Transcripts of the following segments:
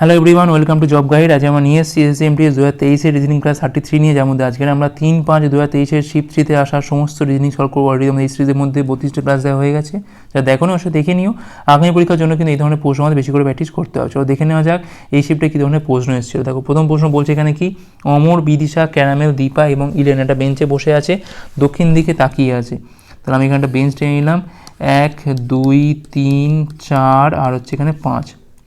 Hello everyone welcome to job guide আজ আমরা নিয়ে এসেছি এস এম টি এস দু হাজার তেইশের রিজনিং ক্লাস থার্টি থ্রি নিয়ে, যার মধ্যে আজকের আমরা তিন পাঁচ দু হাজার তেইশের শিফট থ্রিতে আসা সমস্ত রিজনিং সলভ করব। অলরেডি আমাদের এই সিরিজের মধ্যে বত্রিশটা ক্লাস দেওয়া হয়ে গেছে। যা দেখো না, অবশ্যই দেখে নিও। আগামী পরীক্ষার জন্য কিন্তু এই ধরনের প্রশ্ন আমাদের বেশি করে প্র্যাকটিস করতে হবে। চলো দেখে নেওয়া যাক এই শিফটে কী ধরনের প্রশ্ন এসেছিল। দেখো, প্রথম প্রশ্ন বলছে এখানে কি? অমর, বিদিশা, ক্যারামেল, দীপা এবং ইলেন একটা বেঞ্চে বসে আছে। দক্ষিণ দিকে তাকিয়ে আছে। তাহলে আমি এখানটা বেঞ্চ টেনে নিলাম। এক, দুই, তিন, চার আর হচ্ছে এখানে পাঁচ।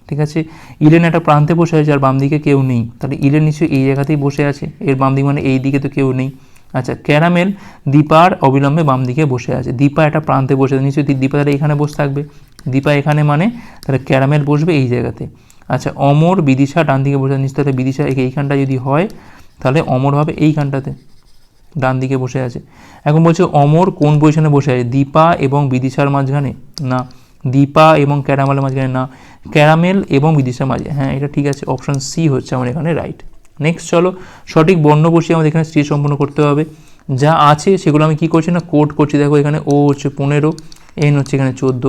ঠিক আছে? ইলেন একটা প্রান্তে বসে আছে আর বাম দিকে কেউ নেই। তাহলে ইলেন নিশ্চয়ই এই জায়গাতেই বসে আছে। এর বাম দিক মানে এই দিকে তো কেউ নেই। আচ্ছা ক্যারামেল দীপার অবিলম্বে বাম দিকে বসে আছে। দীপা একটা প্রান্তে বসে আছে। নিশ্চয়ই দীপা তাহলে এখানে বসে থাকবে। দীপা এখানে মানে তাহলে ক্যারামেল বসবে এই জায়গাতে। আচ্ছা অমর, বিদিশা ডান দিকে বসে আছে। তাহলে বিদিশা এই- এইখানটা যদি হয়, তাহলে অমর হবে এইখানটাতে। ডান দিকে বসে আছে। এখন বলছে অমর কোন পজিশনে বসে আছে? দীপা এবং বিদিশার মাঝখানে? না দীপা এবং ক্যারামেলের মাঝখানে না, ক্যারামেল এবং বিদিশার মাঝে। হ্যাঁ এটা ঠিক আছে অপশন সি হচ্ছে আমার এখানে রাইট নেক্সট চলো, সঠিক বর্ণ বসিয়ে আমাদের এখানে স্ত্রী সম্পন্ন করতে হবে। যা আছে সেগুলো আমি কি করছি না কোড করছি। দেখো এখানে ও হচ্ছে পনেরো এন হচ্ছে এখানে চোদ্দ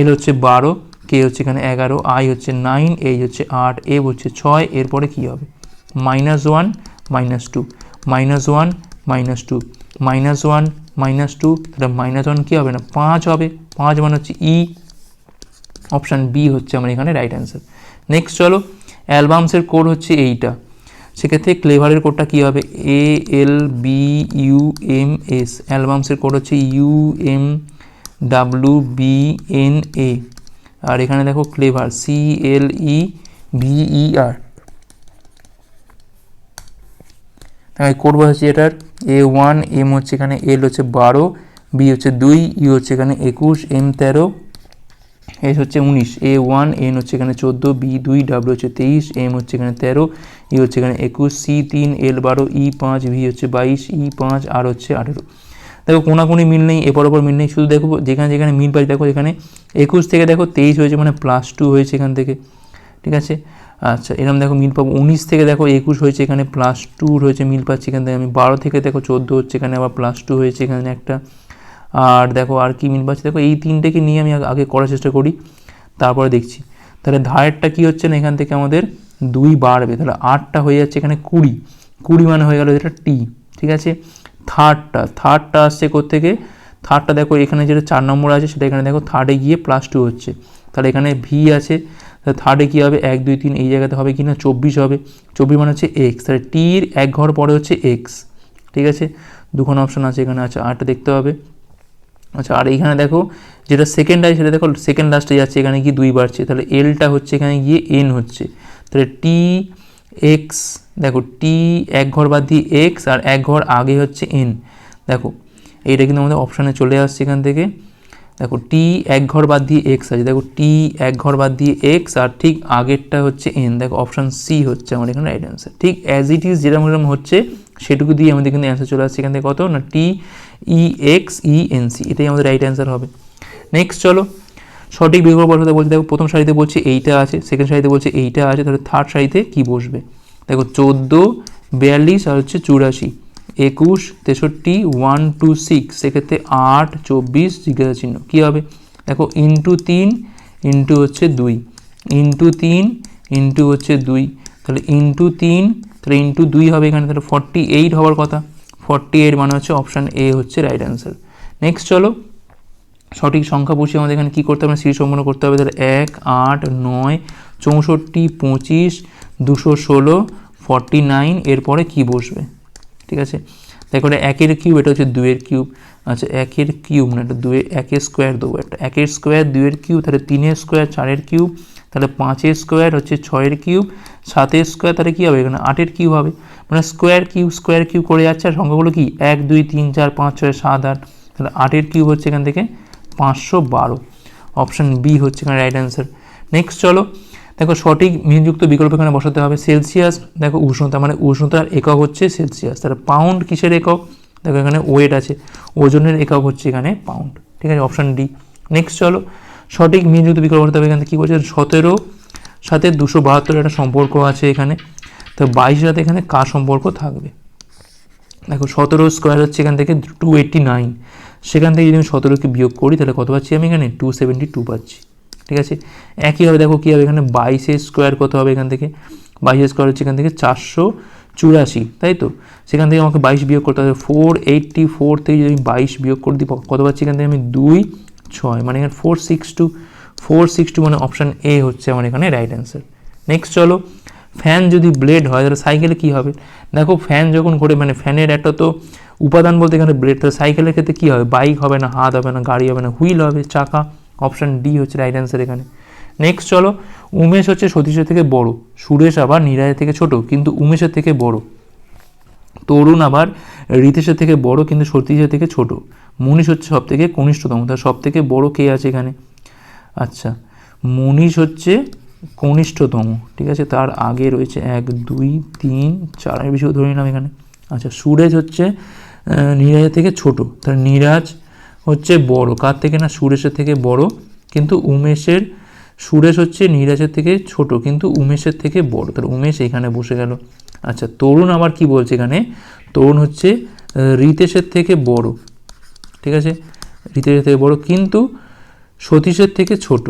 এল হচ্ছে বারো কে হচ্ছে এখানে এগারো আই হচ্ছে নাইন এই হচ্ছে আট এ হচ্ছে ছয়, এরপরে কী হবে? Minus one minus two minus one minus two minus one minus two তাহলে মাইনাস ওয়ান কী হবে না? পাঁচ হবে। পাঁচ মানে হচ্ছে ই অপশান বি হচ্ছে আমার এখানে রাইট অ্যান্সার নেক্সট চলো অ্যালবামসের কোড হচ্ছে এইটা। সেক্ষেত্রে ক্লেভারের কোডটা কী হবে? A L B U M S অ্যালবামসের code হচ্ছে U M W B N A R এখানে দেখো ক্লেভার সি এল ই ভিই আর তাই কোড হচ্ছে এটার। এ ওয়ান এম হচ্ছে এখানে এল হচ্ছে বারো বি হচ্ছে দুই ইউ হচ্ছে এখানে একুশ এম তেরো এস হচ্ছে উনিশ এ ওয়ান এন হচ্ছে এখানে চোদ্দ বি দুই ডাব্লু হচ্ছে তেইশ এম হচ্ছে এখানে তেরো ই হচ্ছে এখানে একুশ সি তিন এল বারো ই পাঁচ ভি হচ্ছে বাইশ ই পাঁচ আর হচ্ছে আঠেরো। দেখো কোনাকুনি মিল নেই এপর ওপর মিল নেই, শুধু দেখো যেখানে যেখানে মিল পাই দেখো এখানে একুশ থেকে দেখো তেইশ হয়েছে মানে প্লাস টু হয়েছে এখান থেকে, ঠিক আছে? আচ্ছা এরকম দেখো মিল পাবো, উনিশ থেকে দেখো একুশ হয়েছে এখানে প্লাস টু হয়েছে, মিল পাচ্ছি এখান থেকে, আমি বারো থেকে দেখো চোদ্দ হচ্ছে এখানে, আবার প্লাস টু হয়েছে এখানে একটা। আর দেখো আর কি মিল পাচ্ছি? দেখো এই তিনটেকে নিয়ে আমি আগে- করার চেষ্টা করি। তারপরে দেখছি। তাহলে ধারেরটা কী হচ্ছে না এখান থেকে আমাদের দুই বাড়বে? তাহলে আটটা হয়ে যাচ্ছে এখানে কুড়ি। কুড়ি মানে হয়ে গেল যেটা টি ঠিক আছে? থার্ডটা থার্ডটা আসছে থেকে থার্ডটা দেখো এখানে যেটা চার নম্বর আছে, সেটা এখানে দেখো থার্ডে গিয়ে প্লাস টু হচ্ছে। তাহলে এখানে ভি আছে। তাহলে থার্ডে কী হবে? এক, দুই, তিন এই জায়গাতে হবে কি না চব্বিশ হবে। চব্বিশ মানে হচ্ছে এক্স তাহলে টির এক ঘর পরে হচ্ছে এক্স ঠিক আছে? দুখানা অপশন আছে এখানে আচ্ছা আটটা দেখতে হবে। আচ্ছা আর এইখানে দেখো, যেটা সেকেন্ড আছে সেটা দেখো সেকেন্ড লাস্টে যাচ্ছে, এখানে গিয়ে দুই বাড়ছে। তাহলে এলটা হচ্ছে এখানে গিয়ে এন হচ্ছে। তাহলে টি এক্স দেখো টি এক ঘর বাদ দিয়ে এক্স আর এক ঘর আগে হচ্ছে এন দেখো, এইটা কিন্তু আমাদের অপশানে চলে আসছে এখান থেকে। দেখো টি এক ঘর বাদ দিয়ে এক্স আছে। দেখো টি এক ঘর বাদ দিয়ে এক্স আর ঠিক আগেরটা হচ্ছে এন দেখো অপশান সি হচ্ছে আমাদের এখানে রাইট অ্যান্সার ঠিক অ্যাজ ইট ইজ যেরকম যেরকম হচ্ছে, সেটুকু দিয়ে আমাদের কিন্তু অ্যান্সার চলে আসছে। এখান থেকে কত? না T E X E N C এটাই আমাদের রাইট অ্যান্সার হবে। নেক্সট চলো, সঠিক বিকল্প বসাতে বলছে, দেখো প্রথম সারিতে বলছে এইটা আছে সেকেন্ড সারিতে বলছে এইটা আছে, তাহলে থার্ড সারিতে কি বসবে? দেখো চোদ্দ, বিয়াল্লিশ আর হচ্ছে চুরাশি, একুশ, তেষট্টি ওয়ান টু সিক্স সেক্ষেত্রে আট, চব্বিশ, জিজ্ঞাসা চিহ্ন, কী হবে? দেখো ইন্টু তিন ইন্টু হচ্ছে দুই ইন্টু তিন ইন্টু হচ্ছে দুই, তাহলে ইন্টু তিন, তাহলে ইন্টু দুই হবে এখানে, তাহলে ফর্টি এইট হওয়ার কথা। ফর্টি এইট মানে হচ্ছে অপশান এ হচ্ছে রাইট অ্যান্সার নেক্সট চলো, সঠিক সংখ্যা বসিয়ে আমাদের এখানে কী করতে হবে? সিরিজ সম্পন্ন করতে হবে। তাহলে এক, আট, নয়, চৌষট্টি, পঁচিশ, দুশো ষোলো ফর্টি নাইন এরপরে কী বসবে? ঠিক আছে? দেখো এটা একের কিউব এটা হচ্ছে দুয়ের কিউব আচ্ছা একের কিউব মানে এটা দুয়ে একের স্কোয়ার দেবো একটা। একের স্কোয়ার দুয়ের কিউব তাহলে তিনের স্কোয়ার চারের কিউব তাহলে পাঁচের স্কোয়ার হচ্ছে ছয়ের কিউব সাতের স্কোয়ার তাহলে কী হবে? এখানে আটের কিউব হবে। মানে স্কোয়ার কিউব স্কোয়ার কিউব করে যাচ্ছে আর সংখ্যাগুলো কি? এক, দুই, তিন, চার, পাঁচ, ছয়, সাত, আট। তাহলে আটের কিউব হচ্ছে এখান থেকে পাঁচশো বারো। অপশান বি হচ্ছে এখানে রাইট অ্যান্সার নেক্সট চলো। দেখো সঠিক মিনযুক্ত বিকল্প এখানে বসাতে হবে সেলসিয়াস দেখো উষ্ণতা মানে উষ্ণতার একক হচ্ছে সেলসিয়াস তাহলে পাউন্ড কিসের একক? দেখো এখানে ওয়েট আছে। ওজনের একক হচ্ছে এখানে পাউন্ড ঠিক আছে? অপশান ডি নেক্সট চলো। সঠিক মিনযুক্ত বিকল্প বসাতে হবে এখানে কী বলছে? সতেরো সাথে দুশো বাহাত্তর একটা সম্পর্ক আছে এখানে। তো বাইশের সাথে এখানে কার সম্পর্ক থাকবে? দেখো সতেরো স্কোয়ার হচ্ছে এখান থেকে টু এইট্টি নাইন সেখান থেকে যদি আমি সতেরোকে বিয়োগ করি, তাহলে কত পাচ্ছি আমি এখানে? টু সেভেন্টি টু পাচ্ছি। ঠিক আছে? একইভাবে দেখো কী হবে এখানে? বাইশের স্কোয়ার কত হবে এখান থেকে? বাইশের স্কোয়ার হচ্ছে এখান থেকে চারশো চুরাশি, তাই তো? সেখান থেকে আমাকে বাইশ বিয়োগ করতে হবে। ফোর এইটটি ফোর থেকে যদি আমি বাইশ বিয়োগ করে দিই, কত পাচ্ছি এখান থেকে? আমি দুই ছয় মানে এখানে four six two four six two মানে অপশান এ হচ্ছে আমার এখানে রাইট অ্যান্সার নেক্সট চলো ফ্যান যদি ব্লেড হয়, তাহলে সাইকেলে কী হবে? দেখো ফ্যান যখন ঘোরে মানে ফ্যানের একটা তো উপাদান বলতে এখানে ব্লেড তাহলে সাইকেলের ক্ষেত্রে কী হবে? বাইক হবে না, হাত হবে না, গাড়ি হবে না হুইল হবে, চাকা। অপশান ডি হচ্ছে রাইট অ্যান্সার এখানে। নেক্সট চলো, উমেশ হচ্ছে সতীশের থেকে বড়, সুরেশ আবার নিরাজের থেকে ছোট, কিন্তু উমেশের থেকে বড়। তরুণ আবার রিতেশের থেকে বড়, কিন্তু সতীশের থেকে ছোট। মনীষ হচ্ছে সব থেকে কনিষ্ঠতম তার সব থেকে বড় কে আছে এখানে? আচ্ছা মনীষ হচ্ছে কনিষ্ঠতম, ঠিক আছে? তার আগে রয়েছে এক, দুই, তিন, চার, আমি বেশি ধরে নিলাম এখানে। আচ্ছা সুরেশ হচ্ছে নীরাজের থেকে ছোট, তার নীরাজ হচ্ছে বড়। কার থেকে না? সুরেশের থেকে বড়। কিন্তু উমেশের, সুরেশ হচ্ছে নীরাজের থেকে ছোট, কিন্তু উমেশের থেকে বড়। তার উমেশ এখানে বসে গেল। আচ্ছা তরুণ আবার কি বলছে এখানে? তরুণ হচ্ছে রিতেশের থেকে বড়, ঠিক আছে? রিতেশের থেকে বড়। কিন্তু সতীশের থেকে ছোট।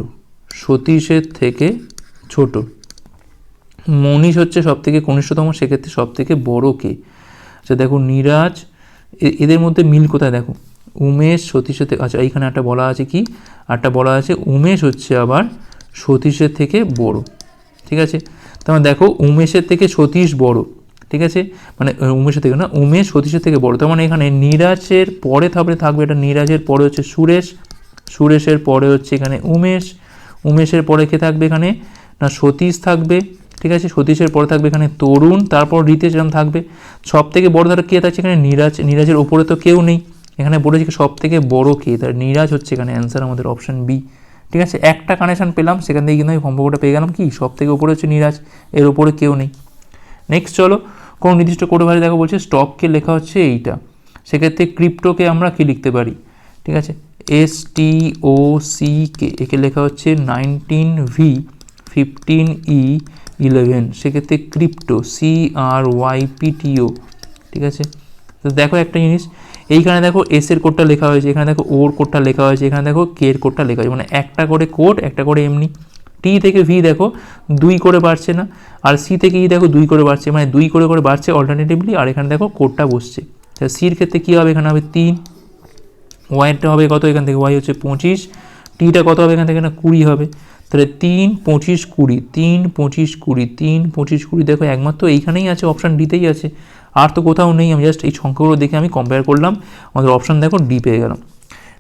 সতীশের থেকে ছোট। মনীষ হচ্ছে সব থেকে কনিষ্ঠতম, সেক্ষেত্রে সব থেকে বড় কে? আচ্ছা দেখো, নিরাজ এদের মধ্যে মিল কোথায়? দেখো, উমেশ, সতীশের থেকে আচ্ছা এইখানে একটা বলা আছে কি? একটা বলা আছে, উমেশ হচ্ছে আবার সতীশের থেকে বড়। ঠিক আছে? তার দেখো, উমেশের থেকে সতীশ বড়। ঠিক আছে? মানে উমেশের থেকে না, উমেশ সতীশের থেকে বড়। তার মানে এখানে নিরাজের পরে থাকবে থাকবে এটা নিরাজের পরে হচ্ছে সুরেশ সুরেশের পরে হচ্ছে এখানে উমেশ। উমেশের পরে কে থাকবে এখানে? না, সতীশ থাকবে, ঠিক আছে? সতীশের পরে থাকবে এখানে তরুণ, তারপর রিতেশ এরকম থাকবে। সব থেকে বড় তারা কে থাকছে এখানে? নিরাজ। নিরাজের ওপরে তো কেউ নেই। এখানে বলেছে সব থেকে বড় কে? তার নিরাজ হচ্ছে এখানে অ্যান্সার আমাদের অপশন বি ঠিক আছে? একটা কানেকশান পেলাম, সেখান থেকে কিন্তু আমি সম্পর্কটা পেয়ে গেলাম কি? সব থেকে উপরে হচ্ছে নিরাজ, এর উপরে কেউ নেই। নেক্সট চলো, কোনো নির্দিষ্ট কোড ভাষায় দেখো বলছে স্টককে লেখা হচ্ছে এইটা। সেক্ষেত্রে ক্রিপ্টোকে আমরা কী লিখতে পারি? ঠিক আছে? এস টি ও সি কে একে লেখা হচ্ছে nineteen V fifteen E eleven সেক্ষেত্রে crypto C R Y P T O ঠিক আছে? তো দেখো একটা জিনিস, এইখানে দেখো এস এর কোডটা লেখা হয়েছে, এখানে দেখো ওর কোডটা লেখা হয়েছে, এখানে দেখো কে এর কোডটা লেখা হয়েছে। মানে একটা করে কোড একটা করে এমনি। টি থেকে ভি দেখো, দুই করে বাড়ছে না। আর সি থেকে ই দেখো, দুই করে বাড়ছে। মানে দুই করে করে বাড়ছে অল্টারনেটিভলি আর এখানে দেখো কোডটা বসছে। সির ক্ষেত্রে কী হবে? এখানে হবে তিন। ওয়াইটা হবে কত এখান থেকে? ওয়াই হচ্ছে পঁচিশ। টিটা কত হবে এখান থেকে? না, কুড়ি হবে। তাহলে তিন পঁচিশ কুড়ি, তিন পঁচিশ কুড়ি, তিন পঁচিশ কুড়ি। দেখো, একমাত্র এইখানেই আছে অপশান ডিতেই আছে। আর তো কোথাও নেই, আমি জাস্ট এই সংখ্যাগুলো দেখে আমি কম্পেয়ার করলাম। আমাদের অপশান দেখো ডি পেয়ে গেলাম।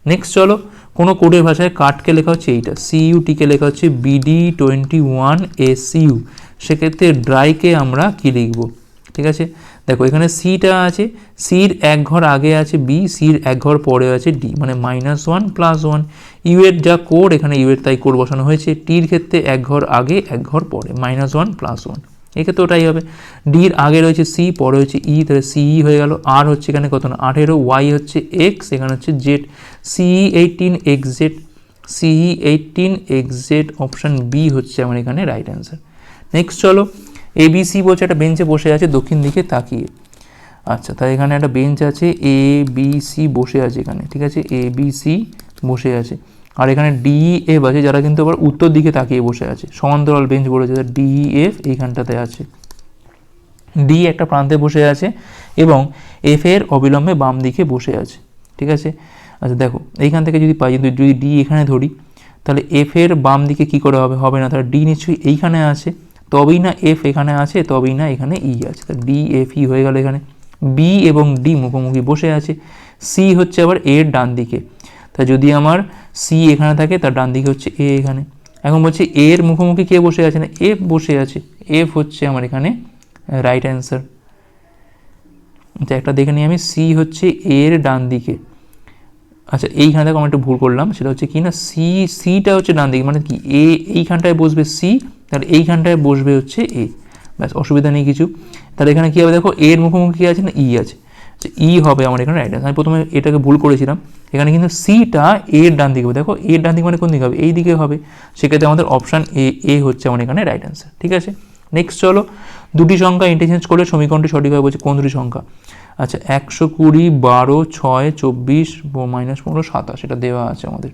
নেক্সট চলো, কোনো কোডের ভাষায় কাটকে লেখা হচ্ছে এইটা। সিইউটিকে লেখা হচ্ছে বিডি টোয়েন্টি ওয়ান এসইউ সেক্ষেত্রে ড্রাইকে আমরা কী লিখব? ঠিক আছে? দেখো, এখানে সিটা আছে সির এক ঘর আগে আছে বি সির এক ঘর পরে আছে ডি মানে minus one plus one U এর যা কোড এখানে ইউ এর তাই কোড বসানো হয়েছে টির ক্ষেত্রে এক ঘর আগে, এক ঘর পরে মাইনাস ওয়ান প্লাস ওয়ান এক্ষেত্রে ওটাই হবে। ডির আগে রয়েছে সি পরে হচ্ছে ই তাহলে সিই হয়ে গেল। আর হচ্ছে এখানে কত না, আঠেরো ওয়াই হচ্ছে এক্স এখানে হচ্ছে Z C E eighteen X Z C E eighteen X Z option B হচ্ছে আমার এখানে রাইট অ্যান্সার নেক্সট চলো এবিসি বলছে একটা বেঞ্চে বসে আছে, দক্ষিণ দিকে তাকিয়ে। আচ্ছা তাই এখানে একটা বেঞ্চ আছে এ বি সি বসে আছে এখানে, ঠিক আছে? এ বি বসে আছে। আর এখানে ডি এফ আছে, যারা কিন্তু আবার উত্তর দিকে তাকিয়ে বসে আছে। সমান্তরাল বেঞ্চ বলেছে ডি এফ এইখানটাতে আছে। ডি একটা প্রান্তে বসে আছে এবং এফ এর অবিলম্বে বাম দিকে বসে আছে, ঠিক আছে? আচ্ছা দেখো, এইখান থেকে যদি পাই যদি ডি এখানে ধরি, তাহলে এফ এর বাম দিকে কি করে হবে? হবে না, তাহলে ডি নিশ্চয়ই এইখানে আছে। তবেই না এফ এখানে আছে, তবেই না এখানে ই আছে। তা ডি এফ ই হয়ে গেল এখানে। বি এবং ডি মুখোমুখি বসে আছে। সি হচ্ছে আবার এর ডান দিকে। তা যদি আমার সি এখানে থাকে, তার ডান দিকে হচ্ছে এ এখানে। এখন বলছি এর মুখোমুখি কে বসে আছে না? এফ বসে আছে। এফ হচ্ছে আমার এখানে রাইট অ্যান্সার আচ্ছা একটা দেখে নিই আমি। সি হচ্ছে এর ডান দিকে। আচ্ছা এইখানে দেখো, আমি একটু ভুল করলাম। সেটা হচ্ছে কি না? সি সিটা হচ্ছে ডান দিকে। মানে কি? এ এইখানটায় বসবে সি তাহলে এইখানটায় বসবে হচ্ছে এ ব্যাস, অসুবিধা নেই কিছু। তাহলে এখানে কী হবে দেখো, এর মুখোমুখি কী আছে না ই আছে? আচ্ছা ই হবে আমার এখানে রাইট আমি প্রথমে এটাকে ভুল করেছিলাম। এখানে কিন্তু সিটা এর ডান দিকে হবে। দেখো এর ডান দিকে মানে কোন দিকে হবে? এই দিকে হবে। সেক্ষেত্রে আমাদের অপশান এ এ হচ্ছে আমার এখানে রাইট অ্যান্সার ঠিক আছে? নেক্সট চলো। দুটি সংখ্যা ইন্টারচেঞ্জ করলে সমীকরণটি সঠিক হয় বলছে কোন দুটি সংখ্যা? আচ্ছা একশো কুড়ি, বারো, ছয়, চব্বিশ মাইনাস পনেরো, সাতাশ। এটা দেওয়া আছে আমাদের।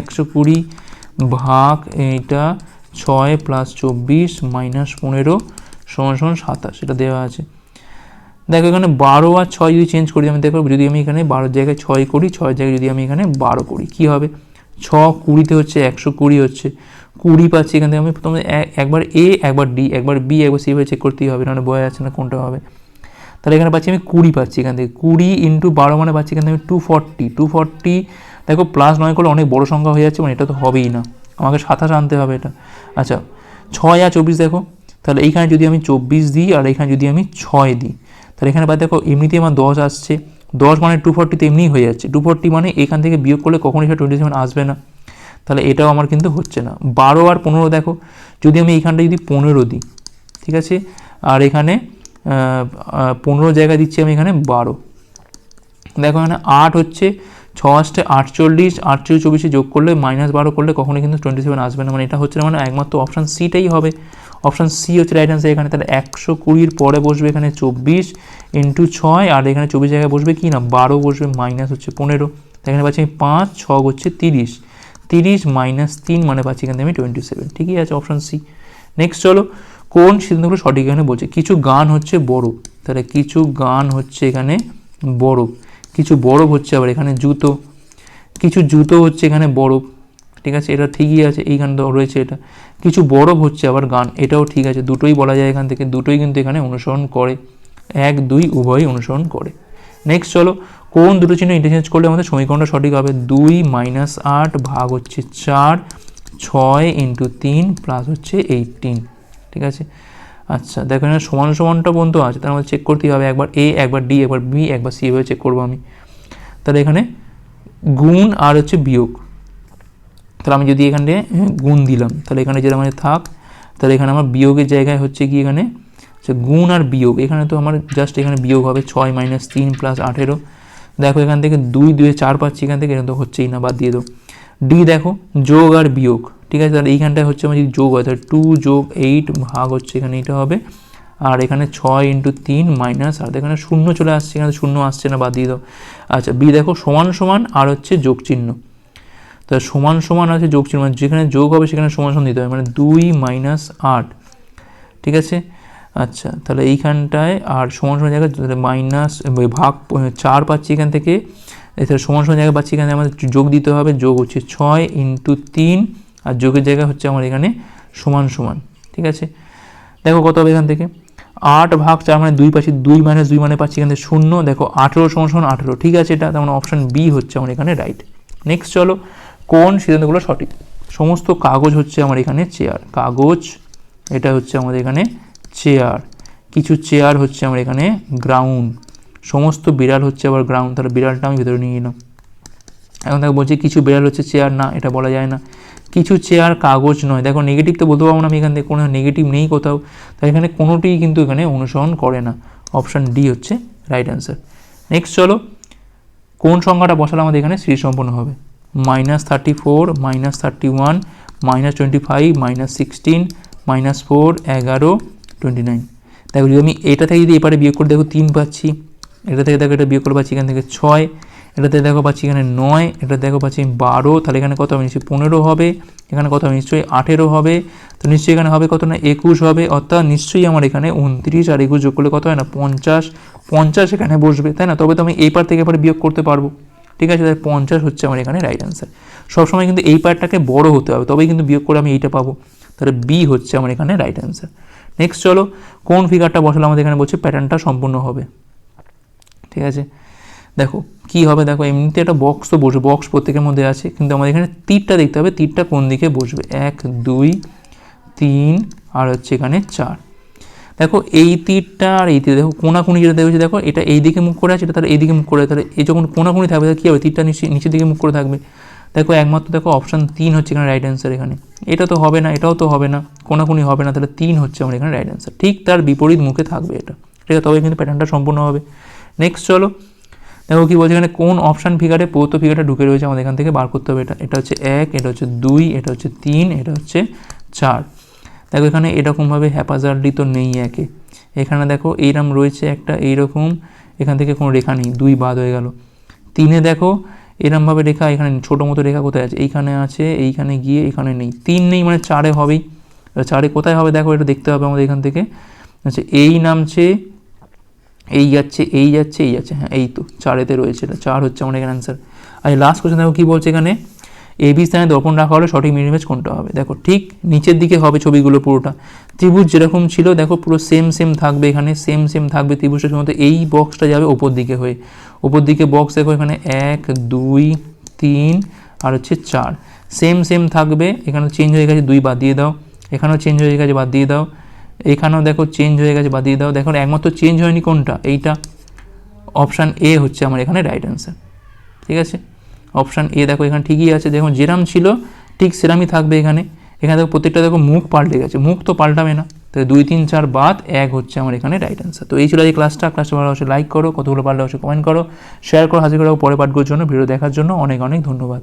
একশো কুড়ি ভাগ এইটা ছয় প্লাস চব্বিশ মাইনাস পনেরো সমান সমান সাতাশ, এটা দেওয়া আছে। দেখো এখানে বারো আর ছয় যদি চেঞ্জ করি, আমি দেখো যদি আমি এখানে বারোর জায়গায় ছয় করি ছয়ের জায়গায় যদি আমি এখানে বারো করি, কি হবে? ছ কুড়িতে হচ্ছে একশো কুড়ি হচ্ছে। কুড়ি পাচ্ছি এখান থেকে, আমি প্রথমে একবার এ একবার ডি একবার বি একবার সি চেক করতেই হবে, নাহলে বোঝা যাচ্ছে না কোনটা হবে। তাহলে এখানে পাচ্ছি আমি কুড়ি পাচ্ছি এখান থেকে। কুড়ি ইন্টু বারো মানে পাচ্ছি এখান থেকে আমি টু ফর্টি টু ফর্টি দেখো প্লাস নয় করলে অনেক বড় সংখ্যা হয়ে যাচ্ছে মানে এটা তো হবেই না। আমাকে সাতাশ আনতে হবে এটা। আচ্ছা ছয় আর চব্বিশ দেখো, তাহলে এইখানে যদি আমি চব্বিশ দিই আর এখানে যদি আমি ছয় দিই, তাহলে এখানে বা দেখো এমনিতেই আমার দশ আসছে। দশ মানে টু ফর্টিতে এমনিই হয়ে যাচ্ছে। টু ফর্টি মানে এখান থেকে বিয়োগ করলে কখনই সেটা টোয়েন্টি সেভেন আসবে না। তাহলে এটাও আমার কিন্তু হচ্ছে না। বারো আর পনেরো দেখো, যদি আমি এইখানটা যদি পনেরো দিই, ঠিক আছে? আর এখানে পনেরো জায়গা দিচ্ছি আমি এখানে বারো। দেখো এখানে আট হচ্ছে ছ আটচল্লিশ আটচল্লিশ, চব্বিশে যোগ করলে, মাইনাস বারো করলে কখনোই কিন্তু টোয়েন্টি সেভেন আসবে না। মানে এটা হচ্ছে মানে একমাত্র অপশান সিটাই হবে। অপশান সি হচ্ছে রাইট অ্যান্সার এখানে তাহলে একশো কুড়ির পরে বসবে এখানে চব্বিশ ইন্টু ছয়, আর এখানে চব্বিশ জায়গায় বসবে কি না? বারো বসবে, মাইনাস হচ্ছে পনেরো। এখানে পাচ্ছি আমি পাঁচ ছ হচ্ছে তিরিশ। তিরিশ মাইনাস তিন মানে পাচ্ছি এখানে আমি টোয়েন্টি সেভেন ঠিকই আছে অপশান সি নেক্সট চলো, কোন সিদ্ধান্তগুলো সঠিক এখানে বলছে? কিছু গান হচ্ছে বরফ তাহলে কিছু গান হচ্ছে এখানে বরফ কিছু বরফ হচ্ছে, আবার এখানে জুতো, কিছু জুতো হচ্ছে এখানে বরফ ঠিক আছে? এটা ঠিকই আছে, এইখানে রয়েছে এটা। কিছু বরফ হচ্ছে আবার গান, এটাও ঠিক আছে, দুটোই বলা যায় এখান থেকে, দুটোই কিন্তু এখানে অনুসরণ করে। এক, দুই, উভয়ই অনুসরণ করে। নেক্সট চলো, কোন দুটো চিহ্ন ইন্টারচেঞ্জ করলে আমাদের সমীকরণটা সঠিক হবে? দুই মাইনাস আট ভাগ হচ্ছে চার, ছয় ইন্টু তিন প্লাস হচ্ছে এইটিন ঠিক আছে? আচ্ছা দেখো এখানে সমান সমানটা পর্যন্ত আছে, তার মধ্যে চেক করতেই হবে একবার এ একবার ডি একবার বি একবার সি এভাবে চেক করব আমি। তাহলে এখানে গুণ আর হচ্ছে বিয়োগ। তাহলে আমি যদি এখানে গুণ দিলাম, তাহলে এখানে যেটা মানে থাক, তাহলে এখানে আমার বিয়োগের জায়গায় হচ্ছে কি এখানে? আচ্ছা গুণ আর বিয়োগ, এখানে তো আমার জাস্ট এখানে বিয়োগ হবে ছয় মাইনাস তিন প্লাস আঠেরো। দেখো এখান থেকে দুই, দুয়ে চার পাচ্ছি, এখান থেকে এটা তো হচ্ছেই না, বাদ দিয়ে দাও। ডি দেখো, যোগ আর বিয়োগ, ঠিক আছে? তাহলে এইখানটায় হচ্ছে আমার যদি যোগ হয়, তাহলে টু যোগ এইট ভাগ হচ্ছে এখানে এটা হবে, আর এখানে ছয় ইন্টু তিন মাইনাস আর এখানে শূন্য চলে আসছে, এখানে শূন্য আসছে না, বাদ দিয়ে দাও। আচ্ছা বি দেখো, সমান সমান আর হচ্ছে যোগ চিহ্ন। তাহলে সমান সমান আছে যোগ চিহ্ন মানে যেখানে যোগ হবে সেখানে সমান সমান দিতে হবে মানে দুই মাইনাস আট, ঠিক আছে? আচ্ছা তাহলে এইখানটায় আর সমান সমান জায়গায় মাইনাস ভাগ, চার পাচ্ছি এখান থেকে এছাড়া সমান সমান জায়গায় পাচ্ছি এখানে আমাদের যোগ দিতে হবে, যোগ হচ্ছে ছয় ইন্টু তিন, আর যোগের জায়গা হচ্ছে আমার এখানে সমান সমান, ঠিক আছে? দেখো কত হবে এখান থেকে? আট ভাগ চার মানে দুই পাচ্ছি, দুই মাইনাস দুই মানে পাচ্ছি এখান শূন্য, দেখো আঠেরো সমান সমান আঠেরো, ঠিক আছে এটা? তার মানে অপশান বি হচ্ছে আমার এখানে রাইট নেক্সট চলো, কোন সিদ্ধান্তগুলো সঠিক? সমস্ত কাগজ হচ্ছে আমার এখানে চেয়ার কাগজ, এটা হচ্ছে আমাদের এখানে চেয়ার কিছু চেয়ার হচ্ছে আমার এখানে গ্রাউন্ড সমস্ত বিড়াল হচ্ছে আবার গ্রাউন্ড তাহলে বিড়ালটা আমি ভেতরে নিয়ে নিলাম এখন দেখো বলছি, কিছু বিড়াল হচ্ছে চেয়ার না, এটা বলা যায় না। কিছু চেয়ার কাগজ নয়। দেখো নেগেটিভ তো বলতে পারব না আমি এখান থেকে, কোনো নেগেটিভ নেই কোথাও। তাই এখানে কোনোটিই কিন্তু এখানে অনুসরণ করে না। অপশান ডি হচ্ছে রাইট অ্যান্সার নেক্সট চলো, কোন সংখ্যাটা বসালে আমাদের এখানে সিরিজ সম্পন্ন হবে? Minus thirty four minus thirty one minus twenty five minus sixteen minus four এগারো টোয়েন্টি নাইন দেখো যদি আমি এটা থেকে যদি এপারে বিয়োগ করে, দেখো তিন পাচ্ছি। এটা থেকে দেখো এটা বিয়োগ করে পাচ্ছি এখান থেকে ছয় এটাতে দেখো পাচ্ছি এখানে নয়, এটা দেখো পাচ্ছি বারো, তাহলে এখানে কত হবে? নিশ্চয়ই পনেরো হবে, এখানে কত হবে? নিশ্চয়ই আঠেরো হবে, তো নিশ্চয়ই এখানে হবে কত না? একুশ হবে, অর্থাৎ নিশ্চয়ই আমার এখানে উনত্রিশ আর একুশ যোগ করলে কত হয় না? পঞ্চাশ পঞ্চাশ এখানে বসবে, তাই না? তবে তো আমি এই পার থেকে এবারে বিয়োগ করতে পারব। ঠিক আছে, তাহলে পঞ্চাশ হচ্ছে আমার এখানে রাইট অ্যান্সার সবসময় কিন্তু এই পার্টটাকে বড় হতে হবে, তবেই কিন্তু বিয়োগ করে আমি এইটা পাবো। তাহলে বি হচ্ছে আমার এখানে রাইট অ্যান্সার নেক্সট চলো, কোন ফিগারটা বসালে আমাদের এখানে বলছে প্যাটার্নটা সম্পূর্ণ হবে? ঠিক আছে? দেখো, কি হবে? দেখো, এমনিতে একটা বক্স তো বসবে বক্স প্রত্যেকের মধ্যে আছে, কিন্তু আমাদের এখানে তীরটা দেখতে হবে, তীরটা কোন দিকে বসবে? এক, দুই, তিন, আর হচ্ছে এখানে চার। দেখো, এই তীরটা আর এই তীর, দেখো, কোনাকুনি যেটা দেখেছি দেখো, এটা এই দিকে মুখ করে আছে, এটা তাহলে এই দিকে মুখ করে তাহলে এই যখন কোনাকুনি থাকবে, তাহলে কী হবে? তীরটা নিচে, নিচের দিকে মুখ করে থাকবে। দেখো, একমাত্র দেখো অপশান তিন হচ্ছে এখানে রাইট অ্যান্সার এখানে। এটা তো হবে না, এটাও তো হবে না, কোনাকুনি হবে না, তাহলে তিন হচ্ছে আমার এখানে রাইট অ্যান্সার ঠিক তার বিপরীত মুখে থাকবে এটা। ঠিক আছে? তবে কিন্তু প্যাটার্নটা সম্পূর্ণ হবে। নেক্সট চলো। দেখো কি বলছে এখানে, কোন অপশান ফিগারে প্রত ফিগারটা ঢুকে রয়েছে আমাদের এখান থেকে বার করতে হবে এটা। এটা হচ্ছে এক, এটা হচ্ছে দুই, এটা হচ্ছে তিন, এটা হচ্ছে চার। দেখো এখানে এরকমভাবে হ্যাপাজার্ডলি তো নেই একে। এখানে দেখো এইরকম রয়েছে একটা, এইরকম, এখান থেকে কোনো রেখা নেই, দুই বাদ হয়ে গেল। তিনে দেখো, এরমভাবে রেখা এখানে ছোটো মতো রেখা কোথায় আছে? এইখানে আছে, এইখানে গিয়ে এখানে নেই। তিন নেই মানে চারে হবেই। চারে কোথায় হবে দেখো, এটা দেখতে হবে আমাদের এখান থেকে। আচ্ছা এই নামছে এই যাচ্ছে এই যাচ্ছে এই যাচ্ছে হ্যাঁ এই তো, চারেতে রয়েছে এটা, চার হচ্ছে আমার এখানে অ্যান্সার আর লাস্ট কোশ্চেন দেখো কী বলছে এখানে? এ বি স্থানে দর্পণ রাখা হলে সঠিক মিড ইমেজ কোনটা হবে? দেখো, ঠিক নিচের দিকে হবে ছবিগুলো পুরোটা। ত্রিভুজ যেরকম ছিল, দেখো পুরো সেম সেম থাকবে এখানে সেম সেম থাকবে ত্রিভুজটা, শুধুমাত্র এই বক্সটা যাবে ওপর দিকে হয়ে। ওপর দিকে বক্স দেখো এখানে এক, দুই, তিন, আর হচ্ছে চার। সেম সেম থাকবে এখানে চেঞ্জ হয়ে গেছে, দুই বাদ দিয়ে দাও। এখানেও চেঞ্জ হয়ে গেছে, বাদ দিয়ে দাও। এখানেও দেখো চেঞ্জ হয়ে গেছে, বাদ দিয়ে দাও। দেখো, একমাত্র চেঞ্জ হয়নি কোনটা? এইটা। অপশান এ হচ্ছে আমার এখানে রাইট অ্যান্সার ঠিক আছে? অপশান এ দেখো, এখানে ঠিকই আছে। দেখো, যেরাম ছিল, ঠিক সেরামই থাকবে এখানে। এখানে দেখো, প্রত্যেকটা দেখো, মুখ পাল্টে গেছে। মুখ তো পাল্টাবে না। তাহলে দুই, তিন, চার, বাদ, এক হচ্ছে আমার এখানে রাইট অ্যান্সার তো এই ছিল এই ক্লাসটা ক্লাসটা ভালো অবশ্যই লাইক করো। কতগুলো পারলে অবশ্যই কমেন্ট করো। শেয়ার করো, হাজির করো পরে পাঠগুলোর জন্য। ভিডিও দেখার জন্য অনেক অনেক ধন্যবাদ।